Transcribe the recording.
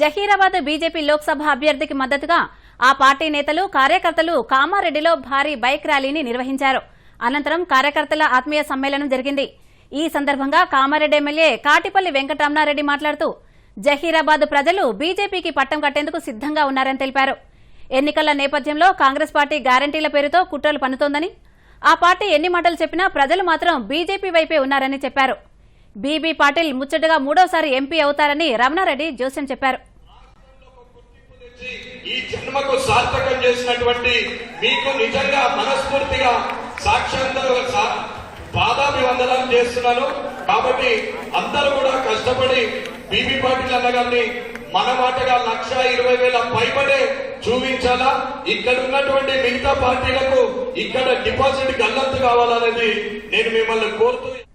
Zaheerabad BJP Lok Sabha అభ్యర్థికి మద్దతుగా ఆ పార్టీ నేతలు కార్యకర్తలు కామారెడ్డిలో భారీ బైక్ ర్యాలీని నిర్వహించారు. అనంతరం కార్యకర్తల ఆత్మీయ సమ్మేళనం జరిగింది. ఈ సందర్భంగా కామారెడ్డి ఎమ్మెల్యే కాటిపల్లి వెంకటరమణారెడ్డి మాట్లాడుతూ జహీరాబాద్ ప్రజలు బీజేపీకి పట్టం కట్టేందుకు సిద్దంగా ఉన్నారని తెలిపారు. ఎన్నికల నేపథ్యంలో కాంగ్రెస్ పార్టీ గ్యారంటీల పేరుతో కుట్రలు పన్నుతోందని ఆ పార్టీ ఎన్ని మాటలు చెప్పినా ప్రజలు మాత్రం బీజేపీ వైపే ఉన్నారని చెప్పారు. బీబీ పాటిల్ ముచ్చటగా మూడోసారి ఎంపీ అవుతారని రమణారెడ్డి జోస్యం చెప్పారు. ఈ జన్మకు సార్థకం చేసినటువంటి మీకు నిజంగా మనస్ఫూర్తిగా సాక్షాత్తు సా- చేస్తున్నాను. కాబట్టి అందరూ కూడా కష్టపడి బీబీ పాటిల్ అన్నగారిని మన మాటగా లక్ష ఇరవై వేల పైబడే చూపించాలా? ఇక్కడ ఉన్నటువంటి మిగతా పార్టీలకు ఇక్కడ డిపాజిట్ గల్లంతు కావాలనేది నేను మిమ్మల్ని కోరుతూ